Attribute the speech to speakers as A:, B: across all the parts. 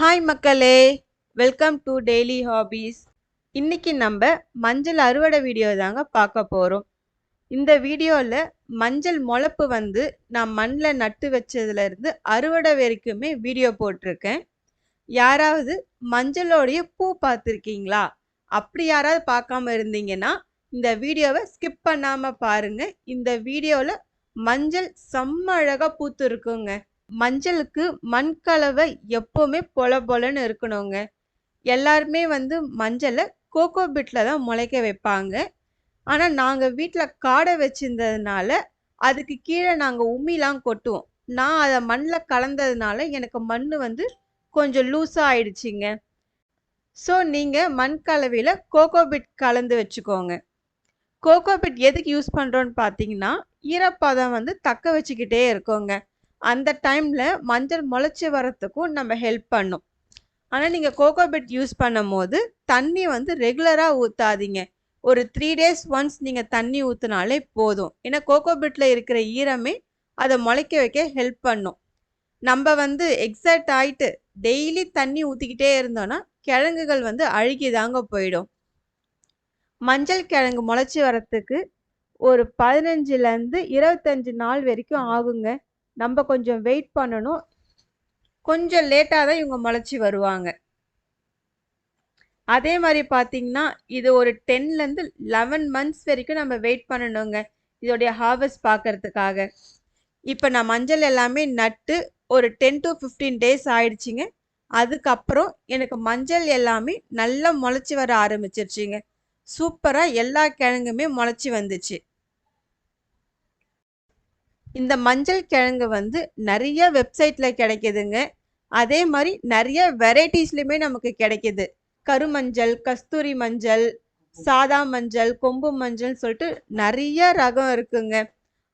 A: Hi மக்களே. Welcome to daily hobbies இன்னைக்கு நம்ம மஞ்சள் அறுவடை வீடியோ தாங்க பார்க்க போகிறோம் இந்த வீடியோவில் மஞ்சள் முளப்பு வந்து நான் மண்ணில் நட்டு வச்சதுலேருந்து அறுவடை வரைக்குமே வீடியோ போட்டிருக்கேன். யாராவது மஞ்சளோடைய பூ பார்த்துருக்கீங்களா? அப்படி யாராவது பார்க்காம இருந்தீங்கன்னா இந்த வீடியோவை ஸ்கிப் பண்ணாமல் பாருங்கள் இந்த வீடியோவில் மஞ்சள் செம்ம அழகாக பூத்து இருக்குங்க மஞ்சளுக்கு மண் கலவை எப்போவுமே பொல பொலன்னு இருக்கணுங்க. எல்லாருமே வந்து மஞ்சளை கோகோ பிட்டில் தான் முளைக்க வைப்பாங்க. ஆனால் நாங்கள் வீட்டில் காடை வச்சிருந்ததுனால அதுக்கு கீழே நாங்கள் உமிலாம் கொட்டுவோம். நான் அதை மண்ணில் கலந்ததுனால எனக்கு மண் வந்து கொஞ்சம் லூஸாக ஆயிடுச்சிங்க. ஸோ நீங்கள் மண் கலவையில் கோகோ பிட் கலந்து வச்சுக்கோங்க. கோகோ பிட் எதுக்கு யூஸ் பண்ணுறோன்னு பார்த்தீங்கன்னா ஈரப்பதம் வந்து தக்க வச்சுக்கிட்டே இருக்கோங்க. அந்த டைமில் மஞ்சள் முளைச்சி வரத்துக்கும் நம்ம ஹெல்ப் பண்ணும். ஆனால் நீங்கள் கோகோ பிட் யூஸ் பண்ணும் போது தண்ணி வந்து ரெகுலராக ஊற்றாதீங்க ஒரு த்ரீ டேஸ் ஒன்ஸ் நீங்கள் தண்ணி ஊற்றினாலே போதும். ஏன்னா கோகோ பிட்டில் இருக்கிற ஈரமே அதை முளைக்க வைக்க ஹெல்ப் பண்ணும். நம்ம வந்து எக்ஸைட் ஆகிட்டு டெய்லி தண்ணி ஊற்றிக்கிட்டே இருந்தோன்னா கிழங்குகள் வந்து அழுகி தாங்க போயிடும். மஞ்சள் கிழங்கு முளைச்சி வரத்துக்கு ஒரு பதினஞ்சுலேருந்து இருபத்தஞ்சு நாள் வரைக்கும் ஆகுங்க. நம்ம கொஞ்சம் வெயிட் பண்ணணும். கொஞ்சம் லேட்டாக தான் இவங்க முளைச்சி வருவாங்க. அதே மாதிரி பார்த்தீங்கன்னா இது ஒரு டென்லேருந்து லெவன் மந்த்ஸ் வரைக்கும் நம்ம வெயிட் பண்ணணுங்க. இதோடைய ஹார்வெஸ்ட் பார்க்கறதுக்காக இப்போ நான் மஞ்சள் எல்லாமே நட்டு ஒரு டென் டு ஃபிஃப்டீன் டேஸ் ஆயிடுச்சிங்க. அதுக்கப்புறம் எனக்கு மஞ்சள் எல்லாமே நல்லா முளைச்சி வர ஆரம்பிச்சிருச்சிங்க. சூப்பராக எல்லா கிழங்குமே முளைச்சி வந்துச்சு. இந்த மஞ்சள் கிழங்கு வந்து நிறைய வெப்சைட்டில் கிடைக்குதுங்க. அதே மாதிரி நிறைய வெரைட்டிஸ்லையுமே நமக்கு கிடைக்குது. கருமஞ்சள் கஸ்தூரி மஞ்சள் சாதா மஞ்சள் கொம்பு மஞ்சள் சொல்லிட்டு நிறைய ரகம் இருக்குங்க.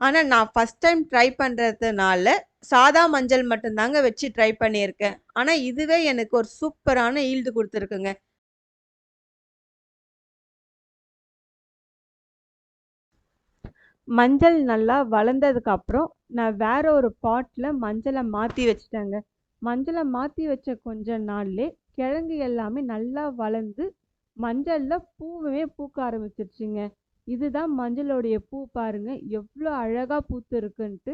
A: ஆனால் நான் ஃபஸ்ட் டைம் ட்ரை பண்ணுறதுனால சாதா மஞ்சள் மட்டும்தாங்க வச்சு ட்ரை பண்ணியிருக்கேன். ஆனால் இதுவே எனக்கு ஒரு சூப்பரான ஈல்டு கொடுத்துருக்குங்க. மஞ்சள் நல்லா வளர்ந்ததுக்கு அப்புறம் நான் வேற ஒரு பாட்டில் மஞ்சளை மாற்றி வச்சிட்டேங்க. மஞ்சளை மாற்றி வச்ச கொஞ்ச நாள்லே கிழங்கு எல்லாமே நல்லா வளர்ந்து மஞ்சளில் பூவுமே பூக்க ஆரம்பிச்சிருச்சுங்க. இதுதான் மஞ்சளுடைய பூ பாருங்க எவ்வளோ அழகாக பூத்து இருக்குன்ட்டு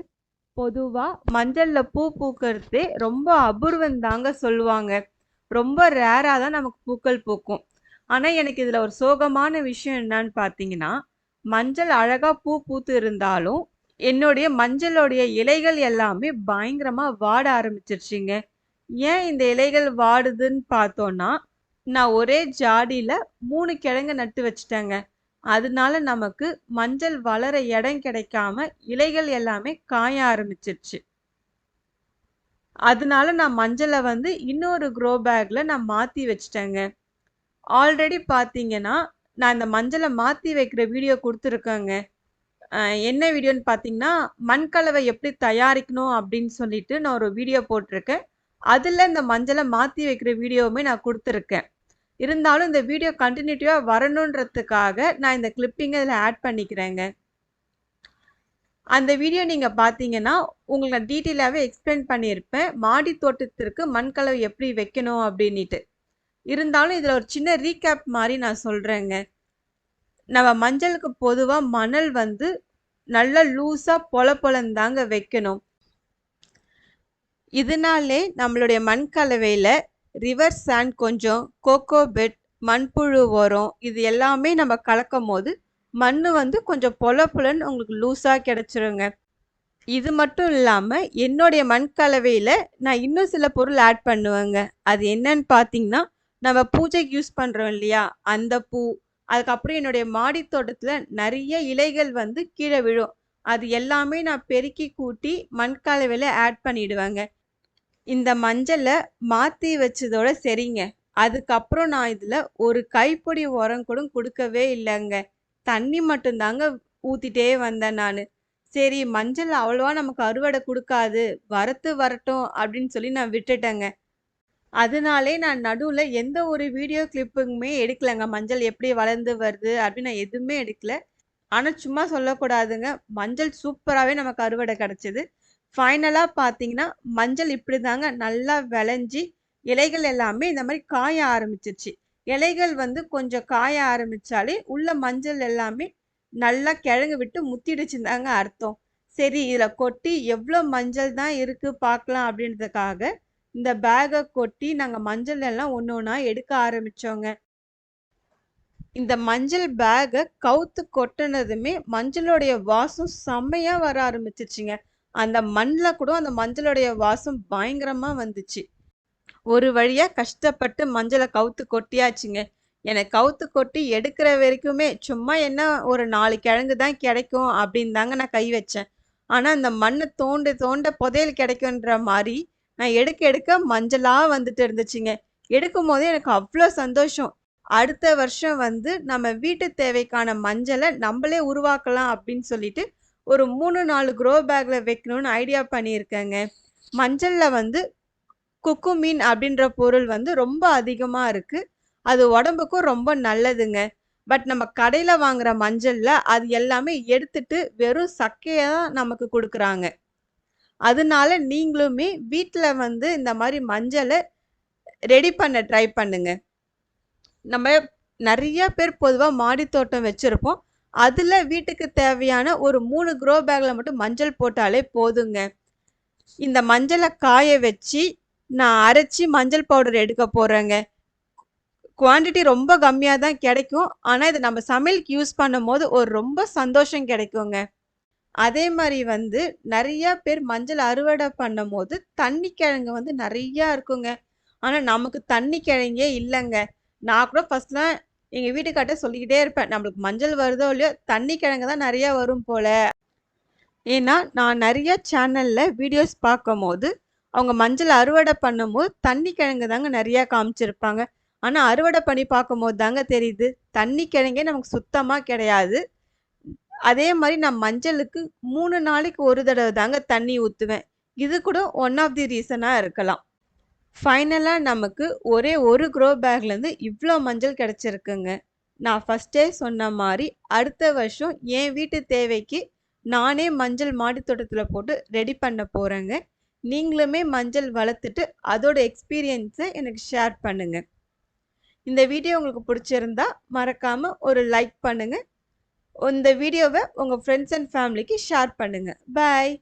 A: பொதுவாக மஞ்சளில் பூ பூக்கிறதே ரொம்ப அபூர்வம் தாங்க சொல்லுவாங்க. ரொம்ப ரேராக தான் நமக்கு பூக்கள் பூக்கும். ஆனால் எனக்கு இதில் ஒரு சோகமான விஷயம் என்னன்னு பார்த்தீங்கன்னா மஞ்சள் அழகாக பூ பூத்து இருந்தாலும் என்னுடைய மஞ்சளுடைய இலைகள் எல்லாமே பயங்கரமாக வாட ஆரம்பிச்சிருச்சுங்க. ஏன் இந்த இலைகள் வாடுதுன்னு பார்த்தோன்னா நான் ஒரே ஜாடியில் மூணு கிழங்கு நட்டு வச்சிட்டேங்க. அதனால நமக்கு மஞ்சள் வளர இடம் கிடைக்காம இலைகள் எல்லாமே காய ஆரம்பிச்சிருச்சு. அதனால நான் மஞ்சளை வந்து இன்னொரு க்ரோ பேக்கில் நான் மாற்றி வச்சிட்டேங்க. ஆல்ரெடி பார்த்தீங்கன்னா நான் இந்த மஞ்சளை மாற்றி வைக்கிற வீடியோ கொடுத்துருக்கேங்க. என்ன வீடியோன்னு பார்த்தீங்கன்னா மண்கலவை எப்படி தயாரிக்கணும் அப்படின்னு சொல்லிட்டு நான் ஒரு வீடியோ போட்டிருக்கேன். அதில் இந்த மஞ்சளை மாற்றி வைக்கிற வீடியோவுமே நான் கொடுத்துருக்கேன். இருந்தாலும் இந்த வீடியோ கண்டினியூட்டிவாக வரணுன்றதுக்காக நான் இந்த கிளிப்பிங்கை இதில் ஆட் பண்ணிக்கிறேங்க. அந்த வீடியோ நீங்கள் பார்த்தீங்கன்னா உங்களுக்கு நான் டீட்டெயிலாகவே எக்ஸ்பிளைன் பண்ணியிருப்பேன். மாடி தோட்டத்திற்கு மண்கலவை எப்படி வைக்கணும் அப்படின்ட்டு இருந்தாலும் இதில் ஒரு சின்ன ரீகேப் மாதிரி நான் சொல்கிறேங்க நம்ம மஞ்சளுக்கு பொதுவாக மணல் வந்து நல்ல லூஸாக பொல பொலந்தாங்க வைக்கணும். இதனாலே நம்மளுடைய மண் கலவையில் ரிவர் சாண்ட் கொஞ்சம் கோகோ பெட் மண்புழு உரம் இது எல்லாமே நம்ம கலக்கும் போது மண் வந்து கொஞ்சம் பொல புலன்னு உங்களுக்கு லூஸாக கிடச்சிருங்க. இது மட்டும் இல்லாமல் என்னுடைய மண் கலவையில் நான் இன்னும் சில பொருள் ஆட் பண்ணுவேங்க. அது என்னன்னு பார்த்தீங்கன்னா நம்ம பூஜைக்கு யூஸ் பண்ணுறோம் இல்லையா? அந்த பூ. அதுக்கப்புறம் என்னுடைய மாடி தோட்டத்தில் நிறைய இலைகள் வந்து கீழே விழும். அது எல்லாமே நான் பெருக்கி கூட்டி மண்கலவையில் ஆட் பண்ணிடுவேங்க. இந்த மஞ்சளை மாற்றி வச்சதோட சரிங்க. அதுக்கப்புறம் நான் இதில் ஒரு கைப்பொடி உரம் கூட கொடுக்கவே இல்லைங்க. தண்ணி மட்டும்தாங்க ஊற்றிட்டே வந்தேன் நான். சரி மஞ்சள் அவ்வளோவா நமக்கு அறுவடை கொடுக்காது. வரத்து வரட்டும் அப்படின்னு சொல்லி நான் விட்டுட்டேங்க. அதனாலே நான் நடுவில் எந்த ஒரு வீடியோ கிளிப்புங்குமே எடுக்கலைங்க. மஞ்சள் எப்படி வளர்ந்து வருது அப்படின்னு நான் எதுவுமே எடுக்கல. ஆனால் சும்மா சொல்லக்கூடாதுங்க. மஞ்சள் சூப்பராகவே நமக்கு அறுவடை கிடச்சிது. ஃபைனலாக பார்த்தீங்கன்னா மஞ்சள் இப்படி தாங்க நல்லா விளைஞ்சி இலைகள் எல்லாமே இந்த மாதிரி காய ஆரம்பிச்சிருச்சு. இலைகள் வந்து கொஞ்சம் காய ஆரம்பிச்சாலே உள்ள மஞ்சள் எல்லாமே நல்லா கிழங்கு விட்டு முத்திடுச்சுன்னு தாங்க அர்த்தம். சரி இதில் கொட்டி எவ்வளோ மஞ்சள் தான் இருக்கு பார்க்கலாம் அப்படின்றதுக்காக இந்த பேகை கொட்டி நாங்கள் மஞ்சள் எல்லாம் ஒன்று ஒன்றா எடுக்க ஆரம்பித்தோங்க இந்த மஞ்சள் பேகை கவுத்து கொட்டினதுமே மஞ்சளுடைய வாசம் செம்மையாக வர ஆரம்பிச்சிருச்சுங்க அந்த மண்ணில் கூட அந்த மஞ்சளுடைய வாசம் பயங்கரமாக வந்துச்சு. ஒரு வழியாக கஷ்டப்பட்டு மஞ்சளை கவுத்து கொட்டியாச்சுங்க. எனக்கு கவுத்து கொட்டி எடுக்கிற வரைக்குமே சும்மா என்ன ஒரு நாலு கிழங்கு தான் கிடைக்கும் அப்படின்னு தாங்க நான் கை வச்சேன். ஆனால் அந்த மண்ணை தோண்ட தோண்ட புதையல் கிடைக்குன்ற மாதிரி நான் எடுக்க எடுக்க மஞ்சளாக வந்துட்டு இருந்துச்சுங்க. எடுக்கும் போதே எனக்கு அவ்வளோ சந்தோஷம். அடுத்த வருஷம் வந்து நம்ம வீட்டு தேவைக்கான மஞ்சளை நம்மளே உருவாக்கலாம் அப்படின்னு சொல்லிட்டு ஒரு மூணு நாலு க்ரோ பேக்கில் வைக்கணும்னு ஐடியா பண்ணியிருக்கேங்க. மஞ்சளில் வந்து குக்குமீன் அப்படின்ற பொருள் வந்து ரொம்ப அதிகமாக இருக்குது அது உடம்புக்கும் ரொம்ப நல்லதுங்க. பட் நம்ம கடையில் வாங்குற மஞ்சளில் அது எல்லாமே எடுத்துட்டு வெறும் சக்கையை தான் நமக்கு கொடுக்குறாங்க. அதனால நீங்களுமே வீட்டில் வந்து இந்த மாதிரி மஞ்சளை ரெடி பண்ண ட்ரை பண்ணுங்க. நம்ம நிறைய பேர் பொதுவாக மாடி தோட்டம் வச்சுருப்போம். அதில் வீட்டுக்கு தேவையான ஒரு மூணு க்ரோ பேக்கில் மட்டும் மஞ்சள் போட்டாலே போதுங்க. இந்த மஞ்சளை காய வச்சு நான் அரைச்சி மஞ்சள் பவுடர் எடுக்க போகிறேங்க குவான்டிட்டி ரொம்ப கம்மியாக தான் கிடைக்கும். ஆனால் இது நம்ம சமையலுக்கு யூஸ் பண்ணும்போது ஒரு ரொம்ப சந்தோஷம் கிடைக்குங்க. அதே மாதிரி வந்து நிறைய பேர் மஞ்சள் அறுவடை பண்ணும்போது தண்ணி கிழங்கு வந்து நிறையா இருக்குங்க. ஆனால் நமக்கு தண்ணி கிழங்கே இல்லைங்க. நான் கூட ஃபர்ஸ்ட்லாம் எங்கள் வீட்டுக்கார்ட்ட சொல்லிக்கிட்டே இருப்பேன். நம்மளுக்கு மஞ்சள் வருதோ இல்லையோ தண்ணி கிழங்கு தான் நிறையா வரும் போல. ஏன்னா நான் நிறைய சேனலில் வீடியோஸ் பார்க்கும்போது அவங்க மஞ்சள் அறுவடை பண்ணும்போது தண்ணி கிழங்கு தாங்க நிறையா காமிச்சிருப்பாங்க. ஆனால் அறுவடை பண்ணி பார்க்கும்போது தாங்க தெரியுது. தண்ணி கிழங்கே நமக்கு சுத்தமாக கிடையாது. அதே மாதிரி நான் மஞ்சளுக்கு மூணு நாளைக்கு ஒரு தடவை தாங்க தண்ணி ஊற்றுவேன் இது கூட ஒன் ஆஃப் தி ரீசனாக இருக்கலாம். ஃபைனலாக நமக்கு ஒரே ஒரு க்ரோ பேக்லேருந்து இவ்வளோ மஞ்சள் கிடச்சிருக்குங்க. நான் ஃபஸ்ட்டே சொன்ன மாதிரி அடுத்த வருஷம் என் வீட்டு தேவைக்கு நானே மஞ்சள் மாடி தோட்டத்தில் போட்டு ரெடி பண்ண போகிறேங்க நீங்களுமே மஞ்சள் வளர்த்துட்டு அதோட எக்ஸ்பீரியன்ஸை எனக்கு ஷேர் பண்ணுங்கள் இந்த வீடியோ உங்களுக்கு பிடிச்சிருந்தா மறக்காமல் ஒரு லைக் பண்ணுங்கள் இந்த வீடியோவை உங்கள் ஃப்ரெண்ட்ஸ் அண்ட் ஃபேமிலிக்கு ஷேர் பண்ணுங்கள் பாய்